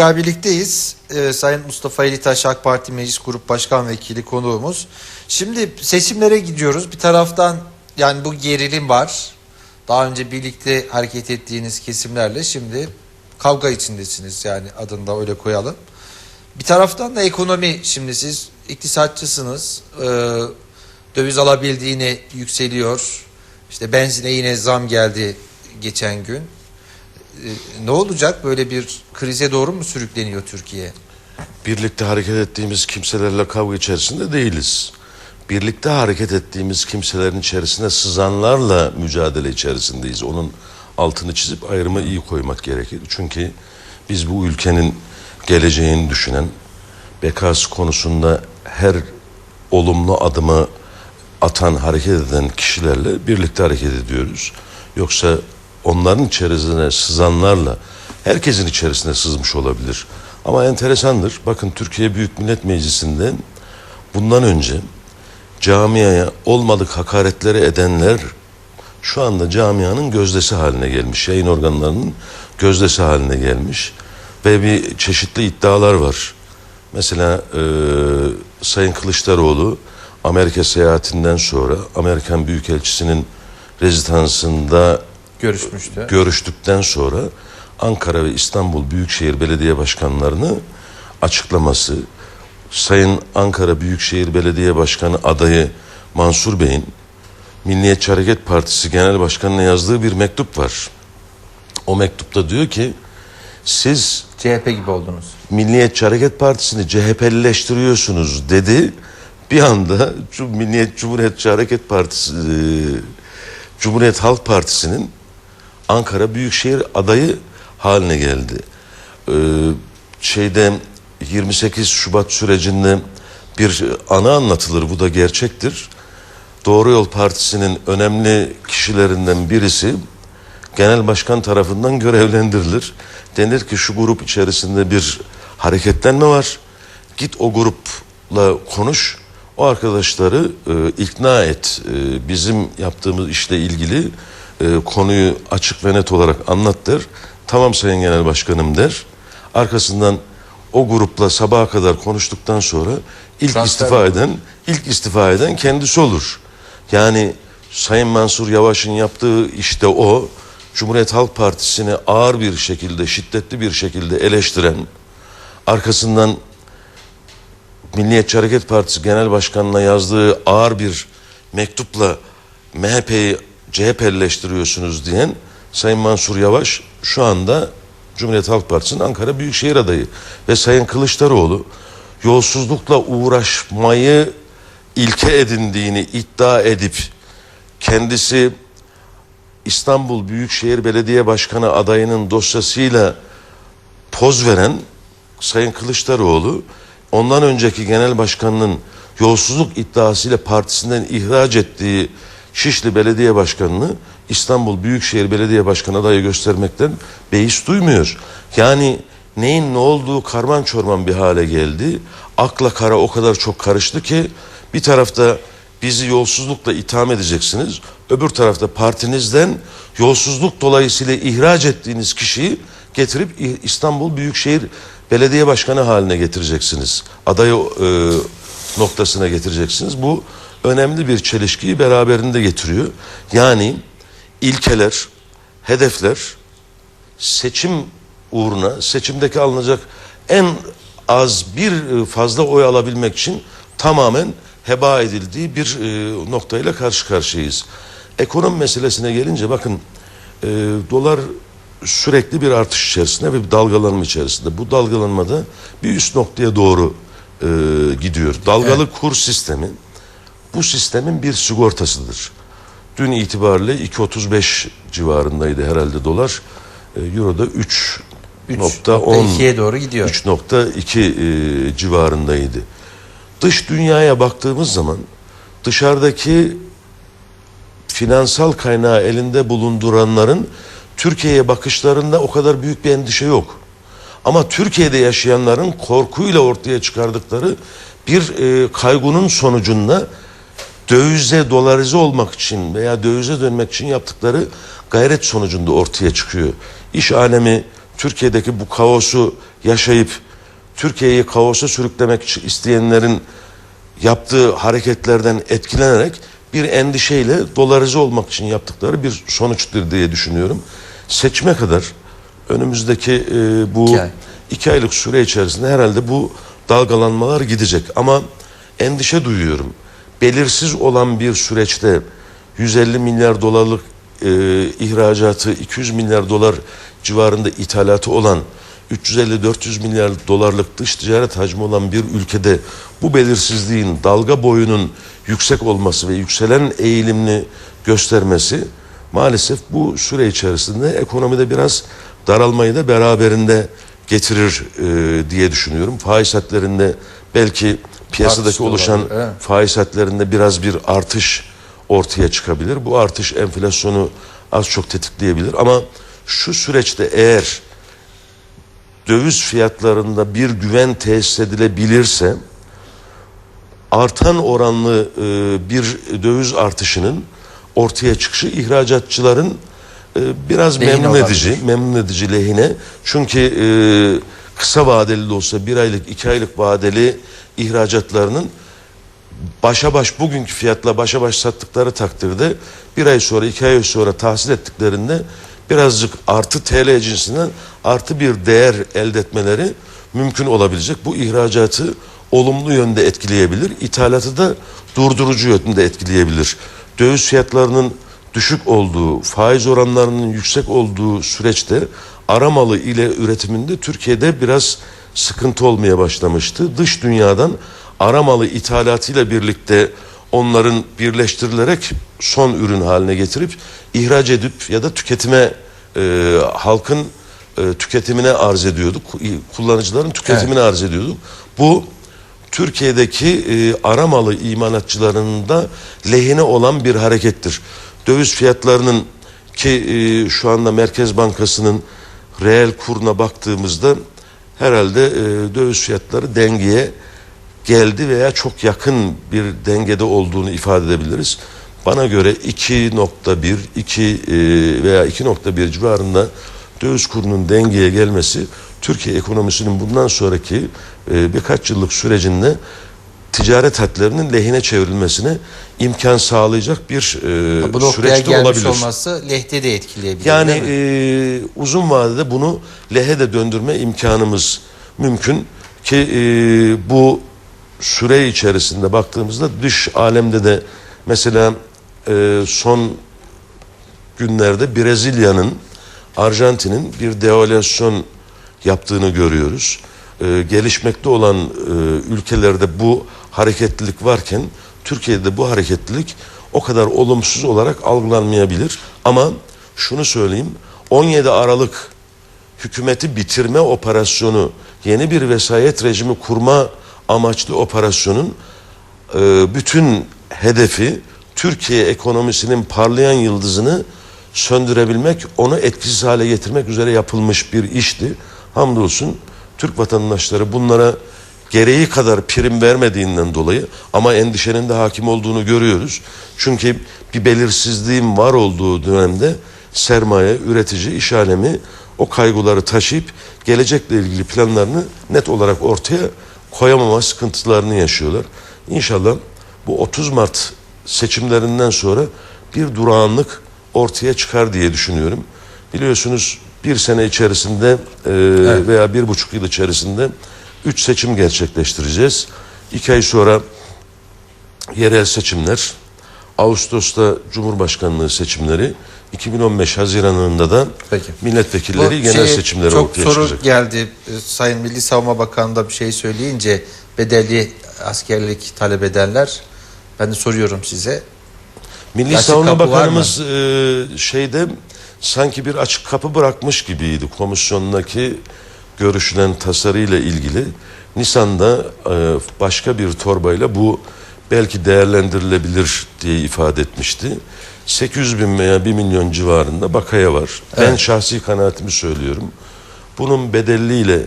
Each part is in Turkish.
Tekrar birlikteyiz. Ee, Sayın Mustafa Elitaş AK Parti Meclis Grup Başkan Vekili konuğumuz. Şimdi seçimlere gidiyoruz. Bir taraftan yani bu gerilim var. Daha önce birlikte hareket ettiğiniz kesimlerle şimdi kavga içindesiniz yani adını da öyle koyalım. Bir taraftan da ekonomi şimdi siz iktisatçısınız. Ee, döviz alabildiğine yükseliyor. İşte benzine yine zam geldi geçen gün. Ee, ne olacak böyle bir krize doğru mu sürükleniyor Türkiye? Birlikte hareket ettiğimiz kimselerle kavga içerisinde değiliz. Birlikte hareket ettiğimiz kimselerin içerisine sızanlarla mücadele içerisindeyiz. Onun altını çizip ayrımı iyi koymak gerekir. Çünkü biz bu ülkenin geleceğini düşünen, bekası konusunda her olumlu adımı atan, hareket eden kişilerle birlikte hareket ediyoruz. Yoksa onların içerisine sızanlarla herkesin içerisine sızmış olabilir. Ama enteresandır. Bakın Türkiye Büyük Millet Meclisi'nde bundan önce camiaya olmadık hakaretleri edenler şu anda camianın gözdesi haline gelmiş. Yayın organlarının gözdesi haline gelmiş. Ve bir çeşitli iddialar var. Mesela e, Sayın Kılıçdaroğlu Amerika seyahatinden sonra Amerikan Büyükelçisi'nin rezidansında Görüşmüştü. görüştükten sonra Ankara ve İstanbul Büyükşehir Belediye Başkanlarını açıklaması, Sayın Ankara Büyükşehir Belediye Başkanı adayı Mansur Bey'in Milliyetçi Hareket Partisi Genel Başkanı'na yazdığı bir mektup var. O mektupta diyor ki siz CHP gibi oldunuz. Milliyetçi Hareket Partisi'ni CHP'lileştiriyorsunuz dedi. Bir anda Milliyet Cumhuriyetçi Hareket Partisi, e, Cumhuriyet Halk Partisi'nin Ankara Büyükşehir adayı haline geldi. Ee, şeyde 28 Şubat sürecinde bir anı anlatılır. Bu da gerçektir. Doğru Yol Partisi'nin önemli kişilerinden birisi genel başkan tarafından görevlendirilir. Denir ki şu grup içerisinde bir hareketlenme var. Git o grupla konuş. O arkadaşları e, ikna et. E, bizim yaptığımız işle ilgili e, konuyu açık ve net olarak anlat der. Tamam Sayın Genel Başkanım der. Arkasından o grupla sabaha kadar konuştuktan sonra ilk Transfer istifa eden ilk istifa eden kendisi olur. Yani Sayın Mansur Yavaş'ın yaptığı işte o Cumhuriyet Halk Partisi'ni ağır bir şekilde, şiddetli bir şekilde eleştiren, arkasından Milliyetçi Hareket Partisi Genel Başkanı'na yazdığı ağır bir mektupla MHP'yi CHP'lileştiriyorsunuz diyen Sayın Mansur Yavaş şu anda Cumhuriyet Halk Partisi'nin Ankara Büyükşehir adayı ve Sayın Kılıçdaroğlu yolsuzlukla uğraşmayı ilke edindiğini iddia edip kendisi İstanbul Büyükşehir Belediye Başkanı adayının dosyasıyla poz veren Sayın Kılıçdaroğlu ondan önceki genel başkanının yolsuzluk iddiasıyla partisinden ihraç ettiği Şişli Belediye Başkanı'nı İstanbul Büyükşehir Belediye Başkanı adayı göstermekten beis duymuyor. Yani neyin ne olduğu karman çorman bir hale geldi. Akla kara o kadar çok karıştı ki bir tarafta bizi yolsuzlukla itham edeceksiniz. Öbür tarafta partinizden yolsuzluk dolayısıyla ihraç ettiğiniz kişiyi getirip İstanbul Büyükşehir Belediye Başkanı haline getireceksiniz. Aday e, noktasına getireceksiniz. Bu önemli bir çelişkiyi beraberinde getiriyor. Yani ilkeler, hedefler seçim uğruna seçimdeki alınacak en az bir e, fazla oy alabilmek için tamamen heba edildiği bir e, noktayla karşı karşıyayız. Ekonomi meselesine gelince bakın e, dolar sürekli bir artış içerisinde ve bir dalgalanma içerisinde. Bu dalgalanmada bir üst noktaya doğru e, gidiyor. Dalgalı kur sistemi bu sistemin bir sigortasıdır. Dün itibariyle 2.35 civarındaydı herhalde dolar. E, Euro'da 3 nokta 10 2'ye doğru gidiyor. 3.2 e, civarındaydı. Dış dünyaya baktığımız zaman dışarıdaki finansal kaynağı elinde bulunduranların Türkiye'ye bakışlarında o kadar büyük bir endişe yok. Ama Türkiye'de yaşayanların korkuyla ortaya çıkardıkları bir e, kaygının sonucunda dövize dolarize olmak için veya dövize dönmek için yaptıkları gayret sonucunda ortaya çıkıyor. İş alemi Türkiye'deki bu kaosu yaşayıp Türkiye'yi kaosa sürüklemek için isteyenlerin yaptığı hareketlerden etkilenerek bir endişeyle dolarize olmak için yaptıkları bir sonuçtur diye düşünüyorum. Seçime kadar önümüzdeki e, bu İki ay. iki aylık süre içerisinde herhalde bu dalgalanmalar gidecek. Ama endişe duyuyorum. Belirsiz olan bir süreçte 150 milyar dolarlık e, ihracatı, 200 milyar dolar civarında ithalatı olan 350-400 milyar dolarlık dış ticaret hacmi olan bir ülkede bu belirsizliğin dalga boyunun yüksek olması ve yükselen eğilimini göstermesi maalesef bu süre içerisinde ekonomide biraz daralmayı da beraberinde getirir e, diye düşünüyorum. Faiz hatlarında belki piyasadaki oluşan olabilir, evet. faiz hatlarında biraz bir artış ortaya çıkabilir. Bu artış enflasyonu az çok tetikleyebilir ama şu süreçte eğer döviz fiyatlarında bir güven tesis edilebilirse artan oranlı e, bir döviz artışının ortaya çıkışı ihracatçıların e, biraz Lehine memnun olabilir. edici, memnun edici lehine. Çünkü e, kısa vadeli de olsa bir aylık, iki aylık vadeli ihracatlarının başa baş bugünkü fiyatla başa baş sattıkları takdirde bir ay sonra iki ay sonra tahsil ettiklerinde birazcık artı TL cinsinden artı bir değer elde etmeleri mümkün olabilecek. Bu ihracatı olumlu yönde etkileyebilir. İthalatı da durdurucu yönde etkileyebilir. Döviz fiyatlarının düşük olduğu, faiz oranlarının yüksek olduğu süreçte aramalı ile üretiminde Türkiye'de biraz sıkıntı olmaya başlamıştı. Dış dünyadan aramalı ithalatıyla birlikte onların birleştirilerek son ürün haline getirip ihraç edip ya da tüketime e, halkın e, tüketimine arz ediyorduk. Kullanıcıların tüketimine arz ediyorduk. Bu Türkiye'deki e, aramalı imalatçılarının da lehine olan bir harekettir. Döviz fiyatlarının ki e, şu anda Merkez Bankası'nın reel kuruna baktığımızda herhalde e, döviz fiyatları dengeye geldi veya çok yakın bir dengede olduğunu ifade edebiliriz. Bana göre 2.1, 2 e, veya 2.1 civarında döviz kurunun dengeye gelmesi Türkiye ekonomisinin bundan sonraki e, birkaç yıllık sürecinde ticaret hatlarının lehine çevrilmesine imkan sağlayacak bir e, Bu süreçte gelmiş olabilir. olması lehte de etkileyebilir. Yani e, uzun vadede bunu lehe de döndürme imkanımız mümkün ki e, bu süre içerisinde baktığımızda dış alemde de mesela e, son günlerde Brezilya'nın Arjantin'in bir devalüasyon yaptığını görüyoruz. E, gelişmekte olan e, ülkelerde bu hareketlilik varken Türkiye'de bu hareketlilik o kadar olumsuz olarak algılanmayabilir. Ama şunu söyleyeyim 17 Aralık hükümeti bitirme operasyonu yeni bir vesayet rejimi kurma amaçlı operasyonun e, bütün hedefi Türkiye ekonomisinin parlayan yıldızını söndürebilmek, onu etkisiz hale getirmek üzere yapılmış bir işti. Hamdolsun Türk vatandaşları bunlara gereği kadar prim vermediğinden dolayı ama endişenin de hakim olduğunu görüyoruz. Çünkü bir belirsizliğin var olduğu dönemde sermaye, üretici, iş alemi o kaygıları taşıyıp gelecekle ilgili planlarını net olarak ortaya koyamama sıkıntılarını yaşıyorlar. İnşallah bu 30 Mart seçimlerinden sonra bir durağanlık ortaya çıkar diye düşünüyorum. Biliyorsunuz bir sene içerisinde e, veya bir buçuk yıl içerisinde üç seçim gerçekleştireceğiz. İki ay sonra yerel seçimler, Ağustos'ta Cumhurbaşkanlığı seçimleri, 2015 Haziran'ında da Peki. milletvekilleri Bu genel şeye seçimleri çok ortaya soru çıkacak. geldi. Ee, Sayın Milli Savunma Bakanı da bir şey söyleyince bedelli askerlik talep ederler. Ben de soruyorum size. Milli Açık Savunma Bakanımız e, şeyde sanki bir açık kapı bırakmış gibiydi komisyondaki görüşülen tasarıyla ilgili. Nisan'da e, başka bir torbayla bu belki değerlendirilebilir diye ifade etmişti. 800 bin veya 1 milyon civarında bakaya var. Ben Evet. şahsi kanaatimi söylüyorum. Bunun bedelliyle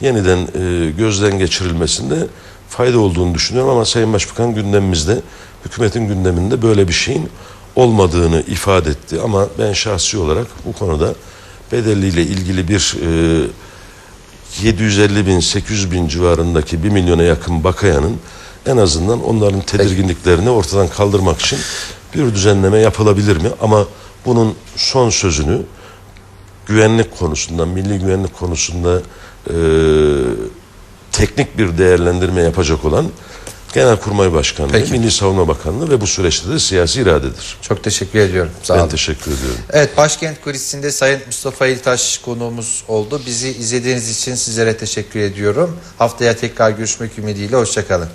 yeniden e, gözden geçirilmesinde fayda olduğunu düşünüyorum ama Sayın Başbakan gündemimizde, hükümetin gündeminde böyle bir şeyin olmadığını ifade etti. Ama ben şahsi olarak bu konuda bedeliyle ilgili bir e, 750 bin 800 bin civarındaki 1 milyona yakın bakayanın en azından onların tedirginliklerini ortadan kaldırmak için bir düzenleme yapılabilir mi? Ama bunun son sözünü güvenlik konusunda, milli güvenlik konusunda e, teknik bir değerlendirme yapacak olan Genelkurmay Başkanlığı, Peki. Milli Savunma Bakanlığı ve bu süreçte de siyasi iradedir. Çok teşekkür ediyorum. Sağ ben olun. teşekkür ediyorum. Evet Başkent Kulisi'nde Sayın Mustafa İltaş konuğumuz oldu. Bizi izlediğiniz için sizlere teşekkür ediyorum. Haftaya tekrar görüşmek ümidiyle. Hoşçakalın.